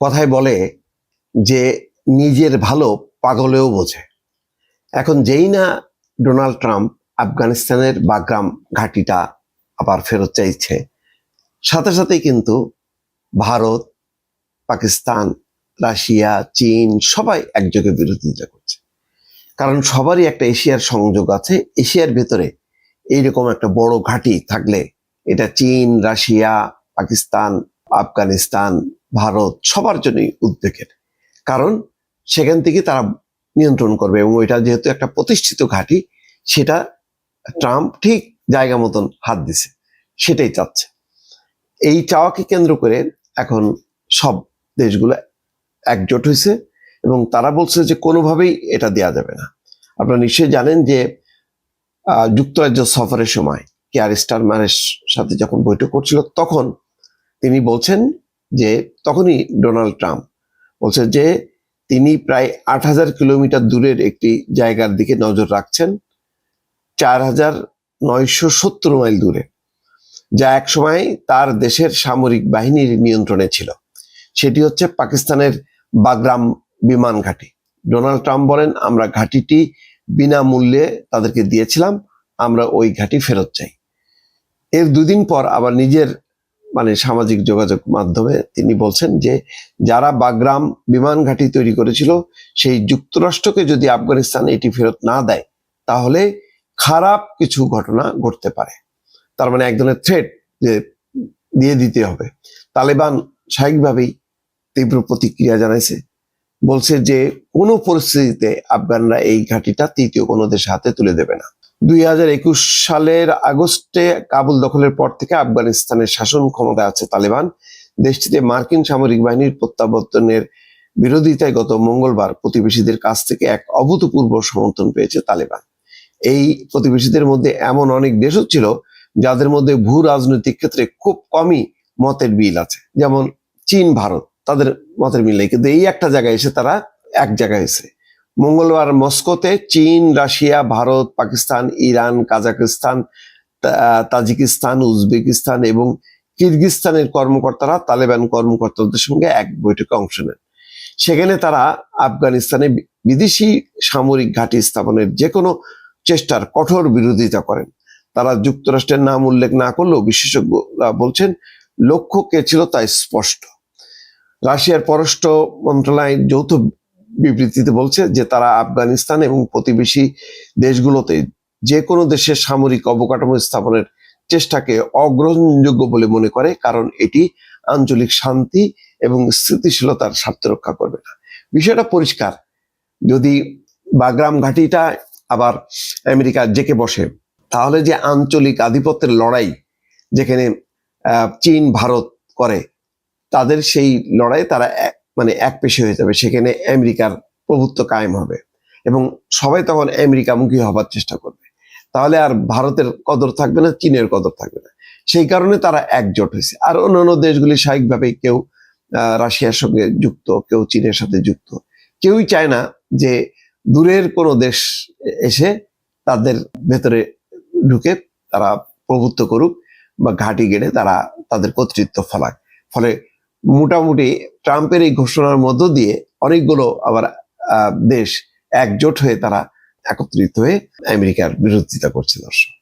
কথায় বলে যে নিজের ভালো পাগলেও বোঝে। এখন যেই না ডোনাল্ড ট্রাম্প আফগানিস্তানের বাগ্রাম ঘাঁটিটা আবার ফেরত চাইছে, সাথে সাথেই কিন্তু ভারত, পাকিস্তান, রাশিয়া, চীন সবাই একযোগে বিরোধিতা করছে। কারণ সবারই একটা এশিয়ার সংযোগ আছে, এশিয়ার ভেতরে এইরকম একটা বড় ঘাঁটি থাকলে এটা চীন, রাশিয়া, পাকিস্তান, আফগানিস্তান ভারত সবার জন্যই উদ্বেগের। কারণ সেখান থেকে তারা নিয়ন্ত্রণ করবে এবং ওইটা যেহেতু একটা প্রতিষ্ঠিত ঘাঁটি, সেটা ট্রাম্প ঠিক জায়গা মতন হাত দিছে, সেটাই চাচ্ছে। এই চাওয়াকে কেন্দ্র করে এখন সব দেশগুলো একজোট হয়েছে এবং তারা বলছে যে কোনোভাবেই এটা দেয়া যাবে না। আপনারা নিশ্চয়ই জানেন যে যুক্তরাজ্য সফরের সময় কেয়ার স্টারমারের সাথে যখন বৈঠক করছিল, তখন তিনি বলছেন যে তখনই ডোনাল্ড ট্রাম্প বলছে যে তিনি প্রায় আট হাজার কিলোমিটার দূরের একটি জায়গার দিকে নজর রাখছেন, চার হাজার নয়শো সত্তর মাইল দূরে, যা একসময় তার দেশের সামরিক বাহিনীর নিয়ন্ত্রণে ছিল। সেটি হচ্ছে পাকিস্তানের বাগরাম বিমান ঘাঁটি। ডোনাল্ড ট্রাম্প বলেন, আমরা ঘাঁটিটি বিনামূল্যে তাদেরকে দিয়েছিলাম, আমরা ওই ঘাঁটি ফেরত চাই। এর দুদিন পর আবার নিজের মানে সামাজিক যোগাযোগ মাধ্যমে তিনি বলছেন যে যারা বাগরাম বিমান ঘাঁটি তৈরি করেছিল, সেই যুক্তরাষ্ট্রকে যদি আফগানিস্তান এটি ফেরত না দেয়, তাহলে খারাপ কিছু ঘটনা ঘটতে পারে। তার মানে এক ধরনের থ্রেট যে দিয়ে দিতে হবে। তালেবান স্বাভাবিকভাবেই তীব্র প্রতিক্রিয়া জানাইছে। বলছে যে কোনো পরিস্থিতিতে আফগানরা এই ঘাঁটিটা তৃতীয় কোনো দেশের হাতে তুলে দেবে না। দুই হাজার একুশ সালের আগস্টে কাবুল দখলের পর থেকে আফগানিস্তানের শাসন ক্ষমতায় আছে তালেবান। দেশটিতে মার্কিন সামরিক বাহিনীর প্রত্যাবর্তনের বিরোধিতায় গত মঙ্গলবার প্রতিবেশীদের কাছ থেকে এক অভূতপূর্ব সমর্থন পেয়েছে তালেবান। এই প্রতিবেশীদের মধ্যে এমন অনেক দেশও ছিল যাদের মধ্যে ভূ রাজনৈতিক ক্ষেত্রে খুব কমই মতের বিল আছে। যেমন চীন, ভারত, তাদের মতের মিল নেই। কিন্তু এই একটা জায়গায় এসে তারা এক জায়গায় এসে মঙ্গলবার মস্কোতে চীন, Russia, Bharat, Pakistan, Iran Kazakhstan Tajikistan, Uzbekistan এবং কিরগিস্তানের কর্মকর্তারা তালেবান কর্মকর্তাদের সঙ্গে এক বৈঠকে অংশ নেন। সেখানে তারা আফগানিস্তানে বিদেশি সামরিক ঘাঁটি স্থাপনের যে কোনো চেষ্টার কঠোর বিরোধিতা করেন। তারা যুক্তরাষ্ট্রের নাম উল্লেখ না করলেও বিশেষজ্ঞরা বলছেন, লক্ষ্য কে ছিল তা স্পষ্ট। রাশিয়ার পররাষ্ট্র মন্ত্রণালয় যৌথ বিবৃতিতে বলছে যে তারা আফগানিস্তান এবং প্রতিবেশী দেশগুলোতে যে কোনো দেশের সামরিক অবকাঠামো স্থাপনের চেষ্টাকে অগ্রহণযোগ্য বলে মনে করে, কারণ এটি আঞ্চলিক শান্তি এবং স্থিতিশীলতার স্বার্থ রক্ষা করবে না। বিষয়টা পরিষ্কার। যদি বাগরাম ঘাটিটা আবার আমেরিকা জেকে বসে, তাহলে যে আঞ্চলিক আধিপত্যের লড়াই যেখানে চীন, ভারত করে, তাদের সেই লড়াই তারা মানে এক পেশে হয়ে যাবে, সেখানে আমেরিকার প্রভুত্ব কায়েম হবে এবং সবাই তখন আমেরিকামুখী হবার চেষ্টা করবে। তাহলে আর ভারতের কদর থাকবে না, চীনের কদর থাকবে না। সেই কারণে তারা একজোট হয়েছে। আর অন্যান্য দেশগুলি স্বাভাবিকভাবে কেউ রাশিয়ার সঙ্গে যুক্ত, কেউ চীনের সাথে যুক্ত। কেউই চায় না যে দূরের কোনো দেশ এসে তাদের ভেতরে ঢুকে তারা প্রভুত্ব করুক বা ঘাঁটি গেড়ে তারা তাদের কর্তৃত্ব ফলাক। ফলে মোটামুটি ট্রাম্পের এই ঘোষণার মধ্য দিয়ে অনেকগুলো আবার দেশ একজোট হয়ে তারা একত্রিত হয়ে আমেরিকার বিরোধিতা করছে দর্শক।